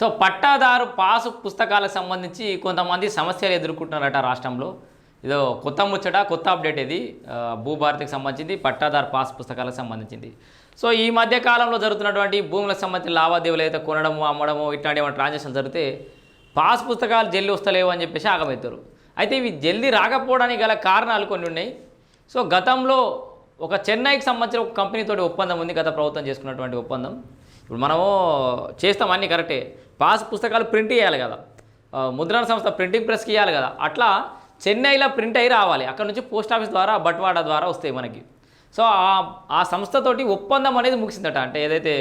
So పట్టాదారు pass పుస్తకాలకు సంబంధించి కొంతమంది సమస్యలు ఎదుర్కొంటున్నారట రాష్ట్రంలో. ఇదో కొత్త ముచ్చట కొత్త అప్డేట్ ఇది భూభారతికి సంబంధించింది పట్టాదారు పాస్ పుస్తకాలకు సంబంధించింది. సో ఈ మధ్య కాలంలో జరుగుతున్నటువంటి భూములకు సంబంధించిన లావాదేవీలు అయితే కొనడము అమ్మడము ఇట్లాంటి ఏమైనా ట్రాన్సాక్షన్ జరిగితే పాస్ పుస్తకాలు జల్లి వస్తలేవు అని చెప్పేసి ఆగమవుతారు. అయితే ఇవి జల్దీ రాకపోవడానికి గల కారణాలు కొన్ని ఉన్నాయి. సో గతంలో ఒక చెన్నైకి సంబంధించిన ఒక కంపెనీతోటి ఒప్పందం ఉంది గత ప్రభుత్వం చేసుకున్నటువంటి ఒప్పందం. ఇప్పుడు మనము చేస్తాం అన్నీ కరెక్టే. పాస్ పుస్తకాలు ప్రింట్ చేయాలి కదా. ముద్రణ సంస్థ ప్రింటింగ్ ప్రెస్కి ఇవ్వాలి కదా. అట్లా చెన్నైలో ప్రింట్ అయ్యి రావాలి. అక్కడ నుంచి పోస్ట్ ఆఫీస్ ద్వారా బట్వాడా ద్వారా వస్తాయి మనకి. సో ఆ ఆ సంస్థతోటి ఒప్పందం అనేది ముగిసిందట. అంటే ఏదైతే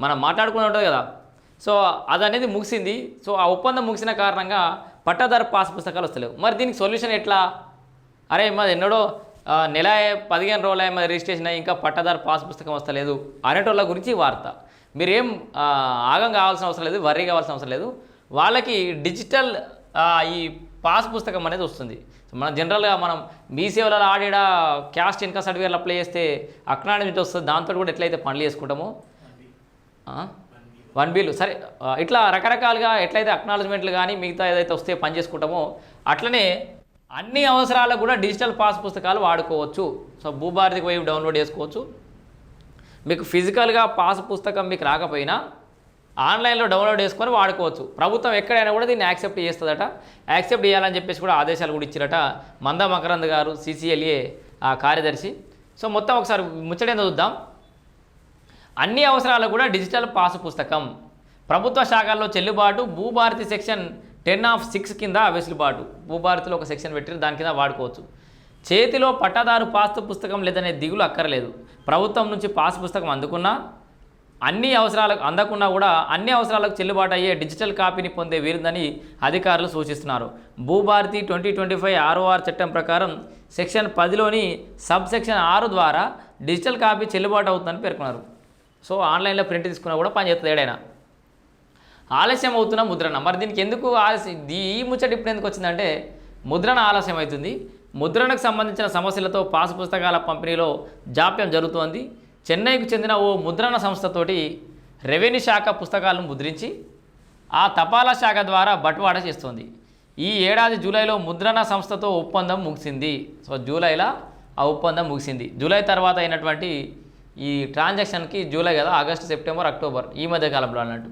మనం మాట్లాడుకుని ఉంటుంది కదా. సో అది అనేది ముగిసింది. సో ఆ ఒప్పందం ముగిసిన కారణంగా పట్టాదారు పాస్ పుస్తకాలు వస్తలేవు. మరి దీనికి సొల్యూషన్ ఎట్లా? అరే మాది ఎన్నడో నెల పదిహేను రోజులు మరి రిజిస్ట్రేషన్ అయ్యి ఇంకా పట్టాదారు పాస్ పుస్తకం వస్తలేదు అనేటోళ్ళ గురించి వార్త. మీరేం ఆగం కావాల్సిన అవసరం లేదు వర్రీ కావాల్సిన అవసరం లేదు. వాళ్ళకి డిజిటల్ ఈ పాస్ పుస్తకం అనేది వస్తుంది. మనం జనరల్గా మనం మీ సేవలలో ఆడేడ క్యాస్ట్ ఇన్కమ్ సర్టిఫికేట్లు అప్లై చేస్తే అక్నాలజ్మెంట్ వస్తుంది దాంతో కూడా ఎట్లయితే పనులు చేసుకుంటామో? వన్ బిల్ సరే ఇట్లా రకరకాలుగా ఎట్లయితే అక్నాలజ్మెంట్లు కానీ మిగతా ఏదైతే వస్తే పని చేసుకుంటామో అట్లనే అన్ని అవసరాలకు కూడా డిజిటల్ పాస్ పుస్తకాలు వాడుకోవచ్చు. సో భూభారతికి పోయి డౌన్లోడ్ చేసుకోవచ్చు. మీకు ఫిజికల్గా పాస్ పుస్తకం మీకు రాకపోయినా ఆన్లైన్లో డౌన్లోడ్ చేసుకొని వాడుకోవచ్చు. ప్రభుత్వం ఎక్కడైనా కూడా దీన్ని యాక్సెప్ట్ చేస్తుందట. యాక్సెప్ట్ చేయాలని చెప్పేసి కూడా ఆదేశాలు కూడా ఇచ్చారట మంద మకరంద్ గారు సిసిఎల్ఏ ఆ కార్యదర్శి. సో మొత్తం ఒకసారి ముచ్చటేందో చూద్దాం. అన్ని అవసరాలు కూడా డిజిటల్ పాసు పుస్తకం. ప్రభుత్వ శాఖల్లో చెల్లుబాటు Bhubharati section ten of six కింద వెసులుబాటు. భూభారతిలో ఒక సెక్షన్ పెట్టి దాని కింద వాడుకోవచ్చు. చేతిలో పట్టాదారు పాస్తు పుస్తకం లేదనే దిగులు అక్కర్లేదు. ప్రభుత్వం నుంచి పాస్ పుస్తకం అందుకున్నా అన్ని అవసరాలకు అందకున్నా కూడా అన్ని అవసరాలకు చెల్లుబాటు అయ్యే డిజిటల్ కాపీని పొందే వీరుందని అధికారులు సూచిస్తున్నారు. Bhubharati twenty twenty five ROR చట్టం ప్రకారం సెక్షన్ పదిలోని సబ్ సెక్షన్ ఆరు ద్వారా డిజిటల్ కాపీ చెల్లుబాటు అవుతుందని పేర్కొన్నారు. సో ఆన్లైన్లో ప్రింట్ తీసుకున్నా కూడా పనిచేస్తుంది ఏడైనా. ఆలస్యం అవుతున్న ముద్రణ. మరి దీనికి ఎందుకు ఆలస్యం? దీ- ఈ ముచ్చట ఇప్పుడు ఎందుకు వచ్చిందంటే ముద్రణ ఆలస్యం అవుతుంది. ముద్రణకు సంబంధించిన సమస్యలతో పాస్ పుస్తకాల పంపిణీలో జాప్యం జరుగుతోంది. చెన్నైకు చెందిన ఓ ముద్రణ సంస్థతోటి రెవెన్యూ శాఖ పుస్తకాలను ముద్రించి ఆ తపాలా శాఖ ద్వారా బట్వాడా చేస్తోంది. ఈ ఏడాది జూలైలో ముద్రణ సంస్థతో ఒప్పందం ముగిసింది. సో జూలైలో ఆ ఒప్పందం ముగిసింది. జూలై తర్వాత అయినటువంటి ఈ ట్రాన్సాక్షన్కి జూలై కదా ఆగస్టు సెప్టెంబర్ అక్టోబర్ ఈ మధ్య కాలంలో అన్నట్టు.